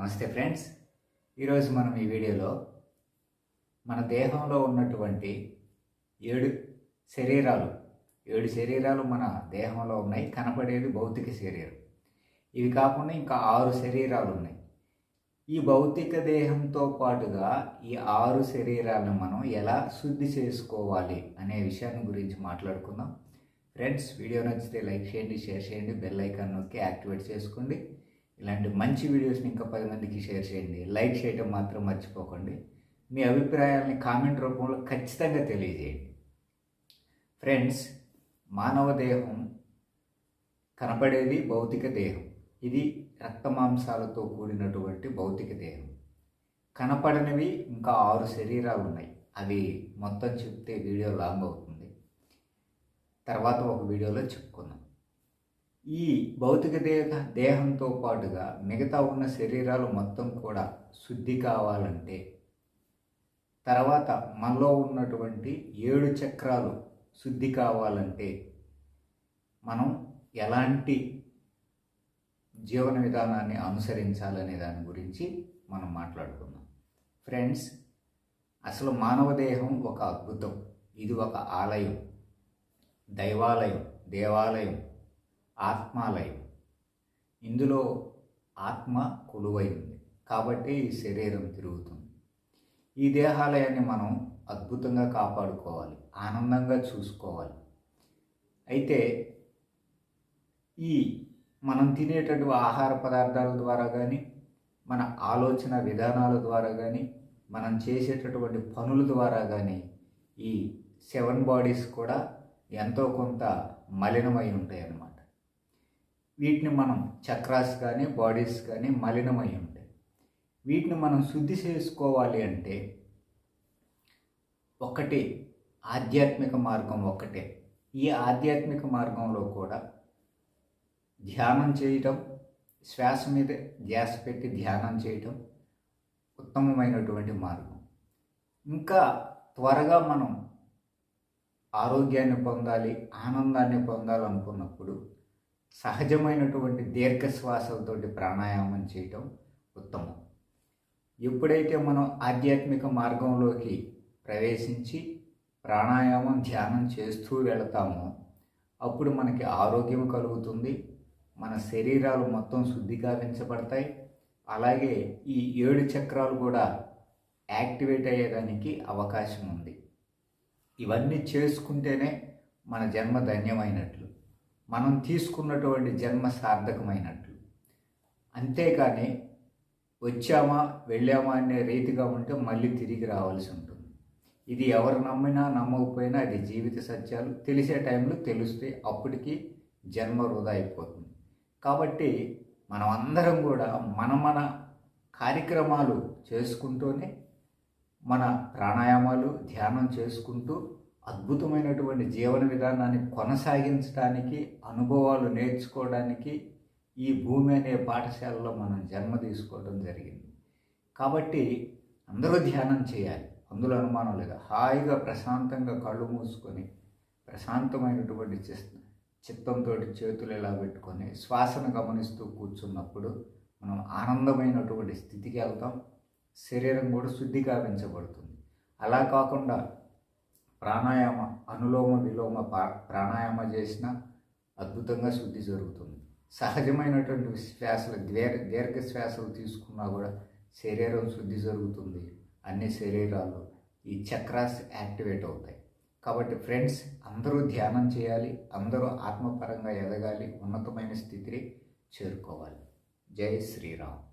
నమస్తే ఫ్రెండ్స్. ఈరోజు మనం ఈ వీడియోలో మన దేహంలో ఉన్నటువంటి ఏడు శరీరాలు ఏడు శరీరాలు మన దేహంలో ఉన్నాయి. కనపడేది భౌతిక శరీరం. ఇవి కాకుండా ఇంకా ఆరు శరీరాలు ఉన్నాయి. ఈ భౌతిక దేహంతో పాటుగా ఈ ఆరు శరీరాలను మనం ఎలా శుద్ధి చేసుకోవాలి అనే విషయాన్ని గురించి మాట్లాడుకుందాం. ఫ్రెండ్స్ వీడియో నచ్చితే లైక్ చేయండి షేర్ చేయండి బెల్ ఐకాన్ నొక్కి యాక్టివేట్ చేసుకోండి. ఇలాంటి మంచి వీడియోస్ని ఇంకా పది మందికి షేర్ చేయండి. లైక్ చేయడం మాత్రం మర్చిపోకండి. మీ అభిప్రాయాల్ని కామెంట్ రూపంలో ఖచ్చితంగా తెలియజేయండి. ఫ్రెండ్స్ మానవ దేహం కనపడేది భౌతిక దేహం. ఇది రక్తమాంసాలతో కూడినటువంటి భౌతిక దేహం. కనపడనివి ఇంకా ఆరు శరీరాలు ఉన్నాయి. అవి మొత్తం చెప్తే వీడియో లాంగ్ అవుతుంది. తర్వాత ఒక వీడియోలో చెప్పుకుందాం. ఈ భౌతిక దేహ దేహంతో పాటుగా మిగతా ఉన్న శరీరాలు మొత్తం కూడా శుద్ధి కావాలంటే తర్వాత మనలో ఉన్నటువంటి ఏడు చక్రాలు శుద్ధి కావాలంటే మనం ఎలాంటి జీవన విధానాన్ని అనుసరించాలనే దాని గురించి మనం మాట్లాడుకుందాం. ఫ్రెండ్స్ అసలు మానవ దేహం ఒక అద్భుతం. ఇది ఒక ఆలయం. దైవాలయం దేవాలయం ఆత్మాలయం. ఇందులో ఆత్మ కొలువైంది కాబట్టి ఈ శరీరం తిరుగుతుంది. ఈ దేహాలయాన్ని మనం అద్భుతంగా కాపాడుకోవాలి. ఆనందంగా చూసుకోవాలి. అయితే ఈ మనం తినేటటువంటి ఆహార పదార్థాల ద్వారా కానీ మన ఆలోచన విధానాల ద్వారా కానీ మనం చేసేటటువంటి పనుల ద్వారా కానీ ఈ సెవెన్ బాడీస్ కూడా ఎంతో కొంత మలినమై ఉంటాయి అన్నమాట వీటిని మనం చక్రాస్ కానీ బాడీస్ కానీ మలినమై ఉంటాయి. వీటిని మనం శుద్ధి చేసుకోవాలి అంటే ఒకటి ఆధ్యాత్మిక మార్గం ఒక్కటే ఈ ఆధ్యాత్మిక మార్గంలో కూడా ధ్యానం చేయటం శ్వాస మీద ధ్యాస పెట్టి ధ్యానం చేయటం ఉత్తమమైనటువంటి మార్గం. ఇంకా త్వరగా మనం ఆరోగ్యాన్ని పొందాలి ఆనందాన్ని పొందాలనుకున్నప్పుడు సహజమైనటువంటి దీర్ఘ శ్వాసలతోటి ప్రాణాయామం చేయటం ఉత్తమం. ఎప్పుడైతే మనం ఆధ్యాత్మిక మార్గంలోకి ప్రవేశించి ప్రాణాయామం ధ్యానం చేస్తూ వెళతామో అప్పుడు మనకి ఆరోగ్యం కలుగుతుంది మన శరీరాలు మొత్తం శుద్ధీకరించబడతాయి. అలాగే ఈ ఏడు చక్రాలు కూడా యాక్టివేట్ అయ్యేదానికి అవకాశం ఉంది. ఇవన్నీ చేసుకుంటేనే మన జన్మ ధన్యమైనట్లు. మనం తీసుకున్నటువంటి జన్మ సార్థకమైనట్లు. అంతేకాని వచ్చామా వెళ్ళామా అనే రీతిగా ఉంటే మళ్ళీ తిరిగి రావాల్సి ఉంటుంది. ఇది ఎవరు నమ్మినా నమ్మకపోయినా అది జీవిత సత్యాలు. తెలిసే టైంలో తెలిస్తే అప్పటికి జన్మ వృధా అయిపోతుంది. కాబట్టి మనం అందరం కూడా మన మన కార్యక్రమాలు చేసుకుంటూనే మన ప్రాణాయామాలు ధ్యానం చేసుకుంటూ అద్భుతమైనటువంటి జీవన విధానాన్ని కొనసాగించడానికి అనుభవాలు నేర్చుకోవడానికి ఈ భూమి అనే పాఠశాలలో మనం జన్మ తీసుకోవడం జరిగింది. కాబట్టి అందరూ ధ్యానం చేయాలి. అందులో అనుమానం లేదు. హాయిగా ప్రశాంతంగా కళ్ళు మూసుకొని ప్రశాంతమైనటువంటి చిత్తంతో చేతులు ఎలా పెట్టుకొని శ్వాసను గమనిస్తూ కూర్చున్నప్పుడు మనం ఆనందమైనటువంటి స్థితికి వెళ్తాం. శరీరం కూడా శుద్ధి కావించబడుతుంది అలా కాకుండా ప్రాణాయామ అనులోమ విలోమ ప్రాణాయామ చేసిన అద్భుతంగా శుద్ధి జరుగుతుంది. సహజమైనటువంటి శ్వాసలు దీర్ఘ దీర్ఘ శ్వాసలు తీసుకున్నా కూడా శరీరం శుద్ధి జరుగుతుంది. అన్ని శరీరాలు ఈ చక్రాస్ యాక్టివేట్ అవుతాయి. కాబట్టి ఫ్రెండ్స్ అందరూ ధ్యానం చేయాలి అందరూ ఆత్మపరంగా ఎదగాలి ఉన్నతమైన స్థితిని చేరుకోవాలి. జై శ్రీరామ్.